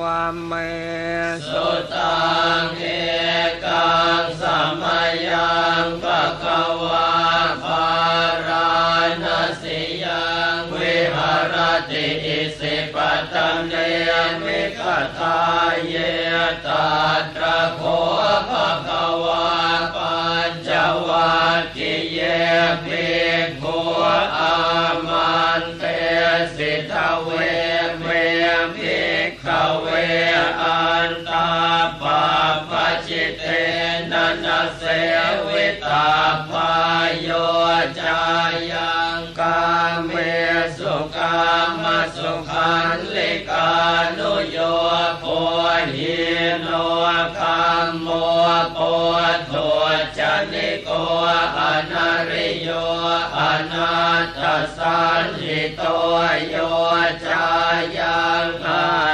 วัมเมสุตังเอกังสัมมยังปะคะวาภาราณสิยังวิหารติอิสิปะตัมเนมิขทาเยตาตระโคภะคะวาปัญจวัคคิเยภิกขุอามันเตสิทเว อันตาปาปจิตเตนะนะเสวิตาพายโยจายังกาเมสุกามสุขันลิกานุโยโพหิโนคัมโมโพธุจนิโกอนาริโยอนาตสันหิโตโยจายังอา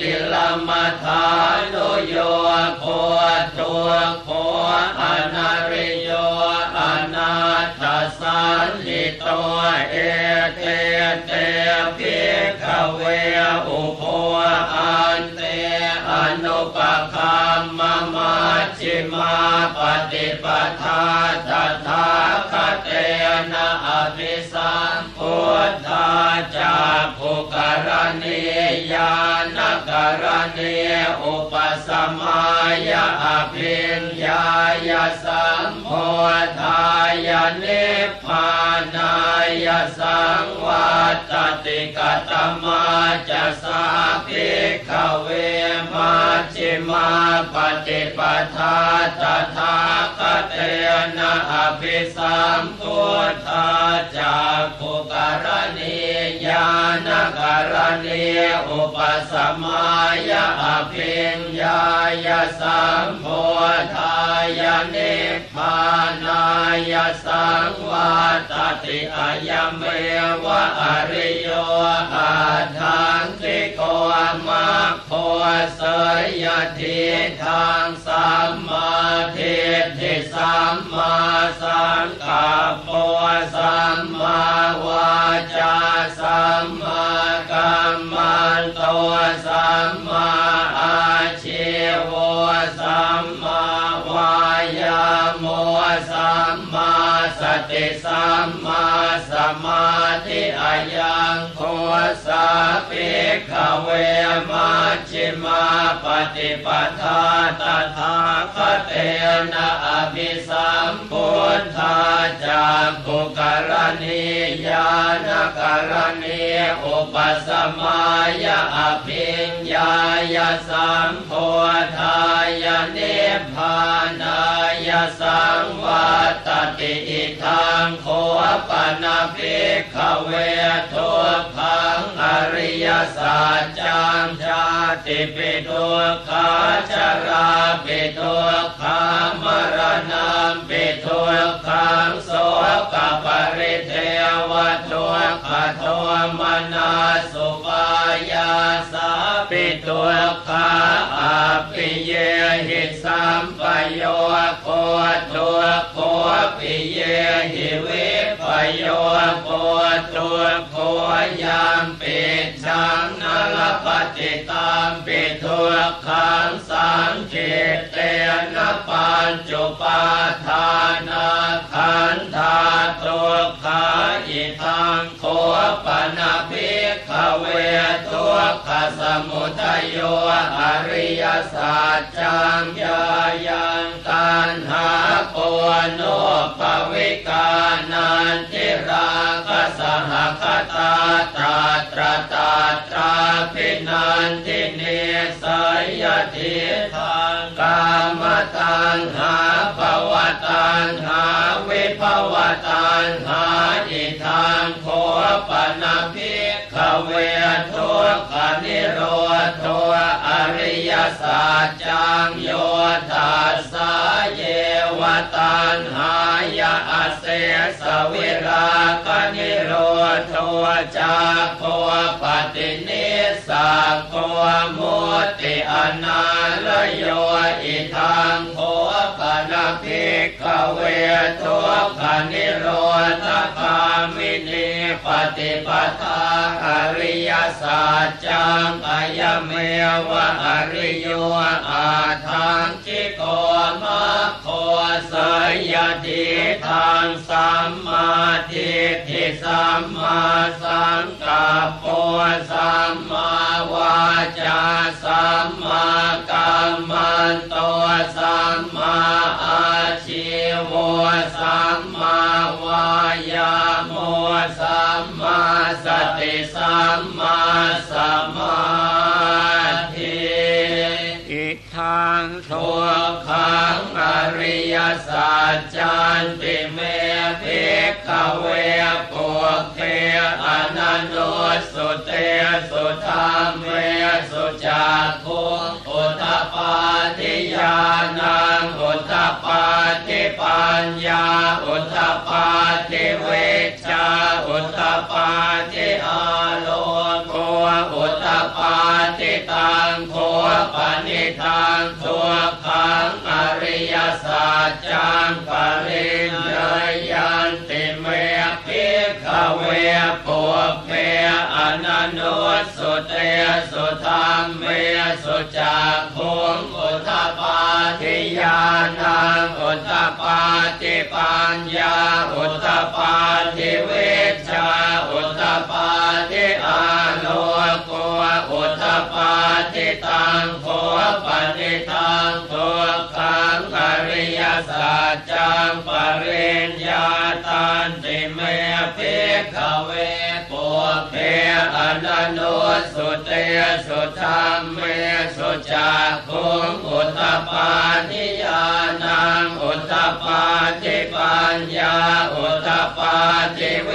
กิลมัทานโยโขตัวโคอนาริโยอนาตสันหิโตเอเตเตพิกเวอุโคอา ปคัมมะมัชฌิมาปฏิปทาตถาคเตนะอภิสัมพุทธาจาภูกรณียานกรณีอุปสมัยอภิญญายสัมโพธายนิพพานายสังวัตติกตมาจะสาภิกขเวมัชิมาปฏิปทาตถาคเตนะอภิสัมพุทธาจากภูกรณียานกรณีอุปสมัยอภิญญายสัมโพธายนิพพานายสังวัตติอายัมเมวะอริโยอาทังติโกมาโคเสยทิทางสัมมาทิฏฐิสัมมาสังกัปปสัมมาวาจาสัมมากัมมันโตสัมมาอาชีวสัมมาวายาโมสัมมา สติสัมมาสมาธิอายังโคสาภิกขเวมัชฌิมาปฏิปทาตถาคเตนะอภิสัมพุทธาจากกุกรณียานกรณีอุปสมัยอภิญญายสัมโพธายนิพพานายสังวัตติทังโคปนาภิกขเวทุพังอริยสัจจังชาติปิทุกขาชราปิทุกขามรณะปิทุกขังโสกปริเทวทุกขโทมนาสุปา ปิทุกขาอภิเยหิสัมปโยโคทุกโคปิเยหิวิปโยโคทุกโคยามปิชังนลปฏิตามปิทุกขังสังเกตเตนะปัญจุปาทานาขันธาทุกขาอิทังโคปนาภิกขเว มุทัยโยอริยสัจจังยายังตันหาโปโนปวิกานันทิราคสหคตาตราตราตาตราพินันทิเนสยทิทางกามตังหาภวตังหาวิภวตังหาอิทังโคปนาภิ เวทุกขนิโรธอริยสัจจังโยทัสสะเยวตันหายาอเสสวิรากนิโรธจากโคปฏินิสักโคมุติอนาลโยอิทังโคานาภิกขเวทุกขานิโรธคามินีปฏิปทาอริยสัจจังอายเมวะอริโยอาทังจิโกมะโคสยติทางสัมมาทิฏฐิ สัมมาสังกัปปสัมมาวาจาสัมมากัมมันโตสัมมาอาชีวสัมมาวายาโมสัมมาสติสัมมาสมาธิอิทังทุกขังอริยสัจจันติเมภิกข เวปุเพอนันโนสุเตสุธรรมเวสุจักุอุทธปาทิยานังอุทธปาทิปัญญาอุทธปาทิเวชชาอุทธปาทิอาโลโกอุทธปาทิตังโคปนิทังทุกขังอริยสัจจังปริญญายันติเมภิกข เวปุเพอนันโนสุเตสุธรรมเมสุจักขุงอุทปาทิยานังอุทปาทิปัญญาอุทปาทิเวชาอุทปาทิอาโลโกอุทปาทิตังโคปนิทังทุกขังอริย สัจจังปริญญาตันติเมภิกขเวปุเพอนันโนสุเตสุธรรมเมสุจักขุงอุทธปาทิยานังอุทธปาทิปัญญาอุทธปาทิเว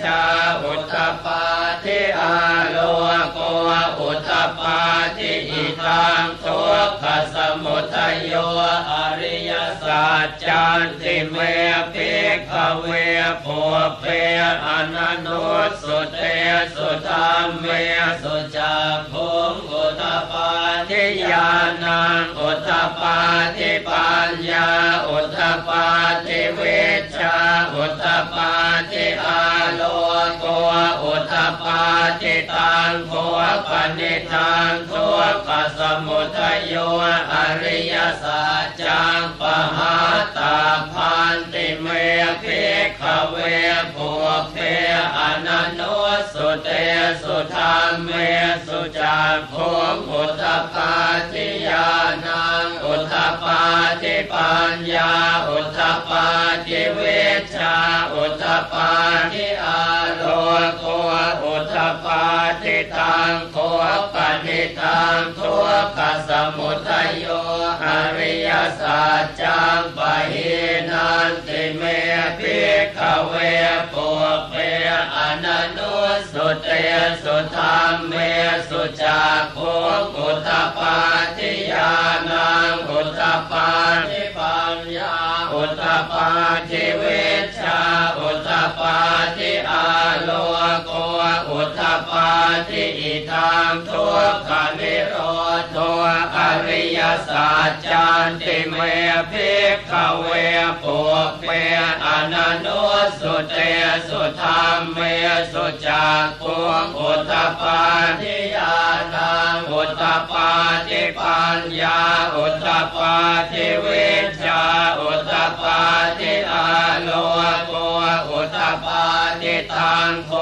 ชาอุทธปา อาโลโกอุทธปาทิอิทังทุกขสมุทโยอริยสัจจันติเมภิกขเวปุเพอนันโนสุเตสุธรรมเมสุจักขุงอุทธปาทิยานังอุทธปาทิปัญญาอุทธปาทิเวชาอุทธปาทิอาโล ปาทิตังโคปนิทังทุกขสมุทัยโยอริยสัจจังปหาตาพันติเมภิกขเวปุเพอนันโนสุเตสุธรรมเมสุจักขุงอุทธปาทิยานังอุทธปาทิปัญญาอุทธปาทิเวชาอุทธปาทิอาโลโกอุ ทธปาทิตังโคปนิตังทุกขสมุทัยโยอริยสัจจังปะหินันติเมภิกขเวปุเพอนันโนสุเตสุธรรมเมสุจักขุงอุทธปาทิยานังอุทธปาทิปัญญาอุทธปาทิเวาอุทปาทิอาโลโกอุทปาทิอิทังทุกขนิโรธอริ สัจจันติเมภิกขเวปุเพอนันโนสุเตสุธรรมเมสุจักขุงอุทธปาทิยานังอุทธปาทิปัญญาอุทธปาทิเวชชาอุทธปาทิอาโลโกอุทธปาทิตังโค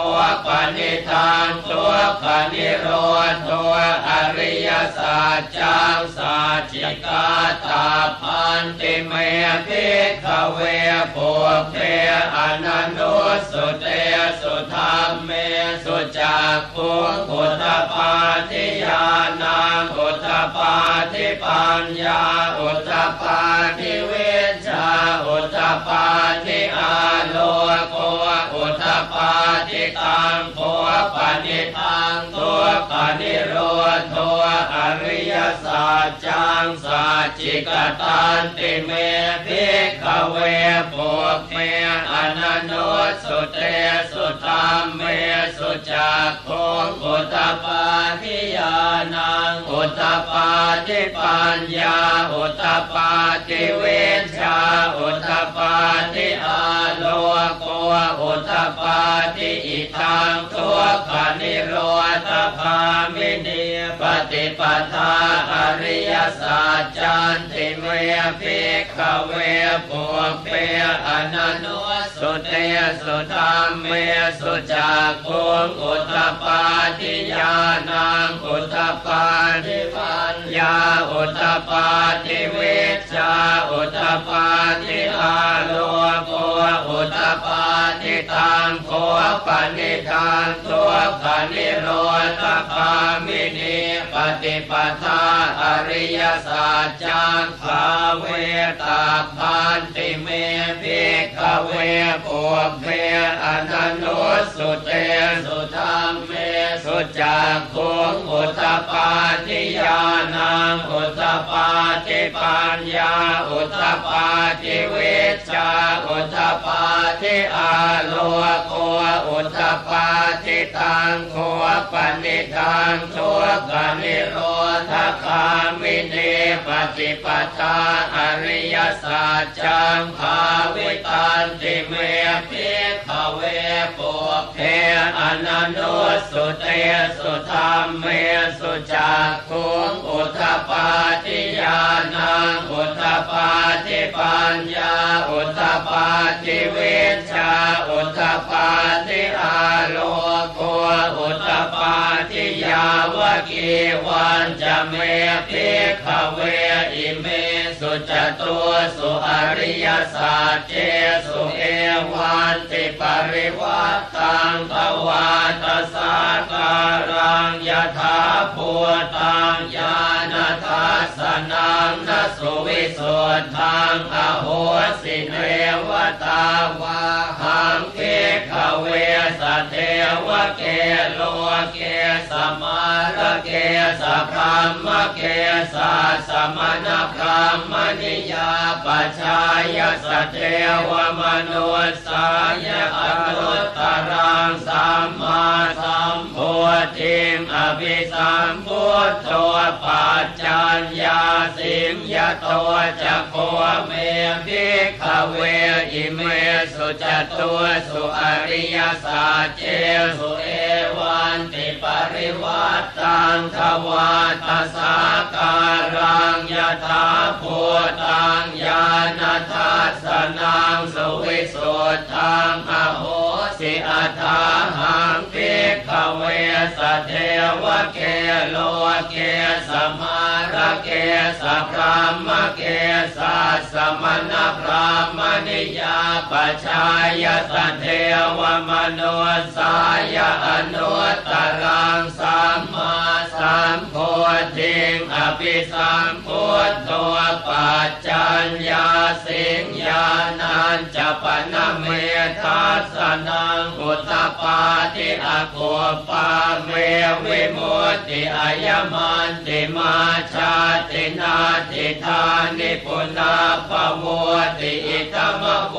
ปนิทังทุกขนิโรธอริยสัจจังสัจจิกาตาพันติเมภิกขเวปุเพอนันโนสุเตสุธรรมเมสุจักขุงอุทธปาทิยานังอุทธปาทิปัญญาอุทธปาทิเวชาอุทธปาทิอาโลโกอุทธ ปาทิตังโคปนิทังทุกขนิโรธอริยสัจจังสัจจิกตันติเมภิกขเวปุเพอนันโนสุเตสุธรรมเมสุจักขุงอุทธปาทิยานังอุอุตปาทิปัญญาอุตปาทิเวชชาอุตปาทิอาโลโกอุตตปาาทิอิทังตัวขานิโรธคามินีปฏิปทาอริยสัจจันติเมภิกขเวปุเปอนันโนสุเตสุธรรมเมสุจักขุงอุตปาทิญาณังอุตปาทิปัญญาอุตปาทิเวาอุตตปาทิอาโลโกอุตตปาทิตังโคปนิทานตัวปนิโรธคามินีปฏิปทาอริยสัจจังภาเวตาพันติเมภิกขเวปุเพอนันโนสุเตสุธรรมเมสุจักขุงอุตตปาทิญาณังอุตตปาทิปัญญาอุตปาทิเวชชาอุตปาทิอาโลโกอุตปาทิตังโคปนิทังทุกขนิโรธคามินีปฏิปทาอริยสัจจังภาวิตันติเมภิก เวปุเพอนันโนสุเตสุธรรมเมสุจักขุงอุทธปาทิญาณังอุทธปาทิปัญญาอุทธปาทิเวชชาอุทธปาทิอาโลโกอุทธปาทิยาวกีวันจะเมภิกขเวอิเม สุจตัวสุอริยสัจเจสุเอวันติปริวัตตังภวาตสาการังยถาภูตังญาณทัสสนังนสุวิสุทธังอโหสิเนวตาวาหังเกขเวสเทวเกโลเกสมา สพรหมะเกสาสมณพรหมนิยาปัจชายสเทวมนุสสายอนุตตรังสัมมาสัม พุทธิงอภิสัมพุทโธปัจจัญญาสิงยโตจะโคเมภิกขเวอิเมสุจตัวสุอริยสัจเจสุเอวันติปริวัตตังทวาตสาการังยถาภูตังญาณทัสนังสุวิสุทังอโหสิอัฏฐาหัง เวสเทวเกโลเกสมาระเกสพรามเกสัสมณพรามนิยาปัจชายสเทวมโนสายอนุตตรังสัมมา สัมพุทธิงอภิสัมพุทโธปัจจัญญาสิงญานันจะปนเมทัสนังอุตปาทิอโคปาเมวิมุตติอายมันติมาชาตินาติธานิปุนาภวติอิตมะโพ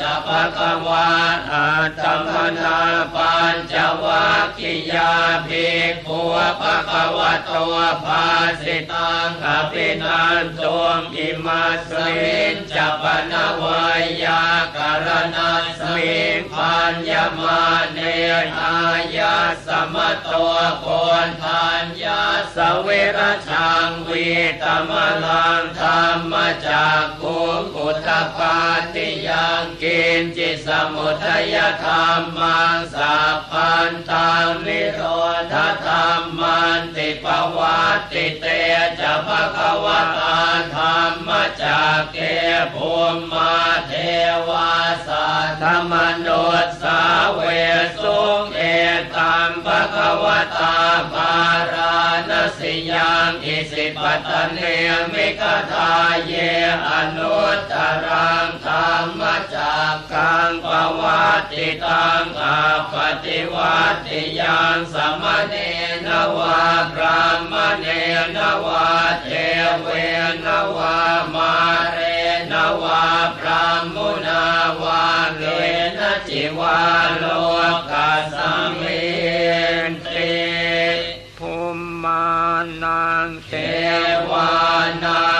จะภะคะวาอัตตมนาปัญจวัคคิยาภิกขุภะคะวะภาสิตังอภินันตวงอิมัสมินจะปนวายาการณัสมิงปัญญมาเนอายาสมะโตโคนทัญญาสเวรชังวีตมลังธรรมจากขุงอุตปาติยังกินจิสมุทยธรรมังสัพพันตังนิโรธธรรมันติปวัติเตจะภะคะวตาธรรมจากเกภูมิมาเทวาสัทธมนุษสาเวสุงเอตัมภะคะวตาปาราณสิยังอิสิปตเนมิกทาเยอนุตตรังธรรมจากกังปวัติตังอาปฏิวัติยังสมเนนวาพระมเนนวาเทเวนวามาเรนวาพระมุนาวาเลนะจิวาโลกัสมินติภูมานังเทเทวานัง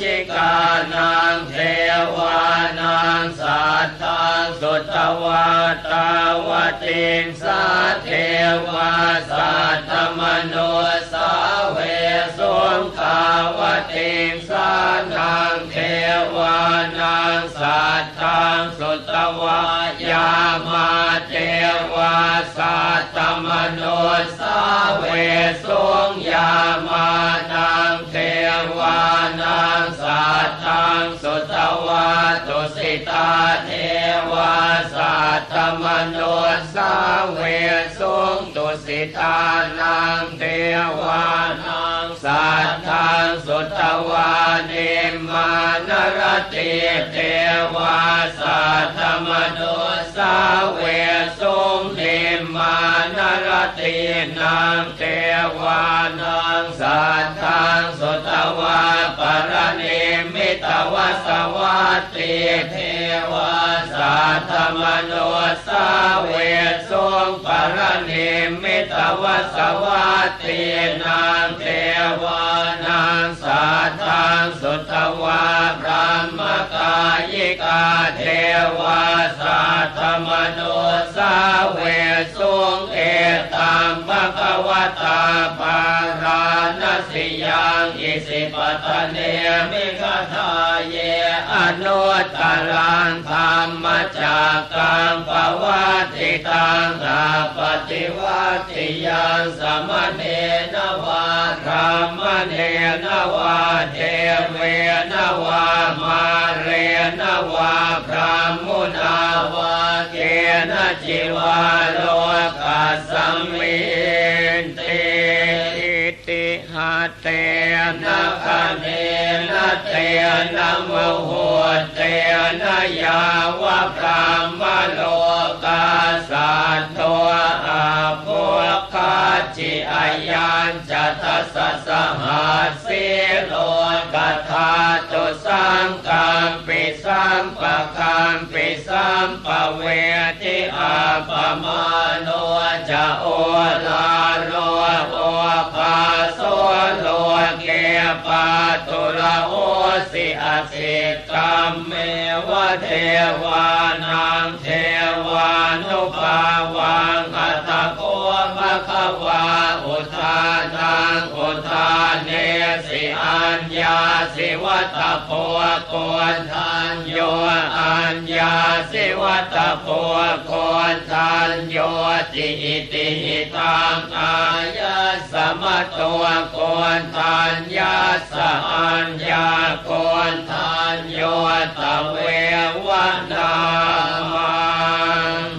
ชิกานังเทวานังสัทธังสุตวาตาวติงสาเทวาสัทธมโนสาเวสุงขาวติงสานังเทวานังสัทธังสุตวายามาเทวาสัทธมโนสาเวสุงยามานังานังสัทธังสุตวาตุสิตาเทวาสัทธมโนสาเวสุงตุสิตานังเทวานังสัทธังสุตวานิมานรติเทวาสัทธมโนสาเวสุงนิมานรตินังเทวานังสั ติเทวาสัทธมโนสาเวสุงปรณิมิตวสวัตินังเทวานังสัทธังสุตวาพระมกายิกาเทวาสัทธมโนสาเวสุงเอตัมภควตาปาราณสิยังอิสิปตเนมิคทาเย นุตตรังธรรมจักกังปวัติตังอาปฏิวัติยังสมเณนวาธรรมเนนวาเทเวนวามาเรนวาพระมุนาวาเกณจิวาโลกัสสมินติอิ ติหาเตนะคะเนนะเตนะมโหเตนะยาวะพรามโลกาสัตโตอาภวคาจิอายัญจะทัสสะสหัสสิโลกัทาตุสังกัมปิ สัมปะกัมปิสัมปะเวทิอาปะมาโนจะโอลาโลโอภาโสโลเกปาตุระโอสิอาสิกรรมเมวะเทวานังเทวานุภาวังอัตะโกภะคะวาอุทา ตังอุทานเนสิอัญญาสิวัตะโพโกนทานโยอัญญาสิวัตะโพโกนทานโยติอิติหิตังอายะสมะตัวโกนทานยาสอัญญาโกนทานโยตะเววนามัง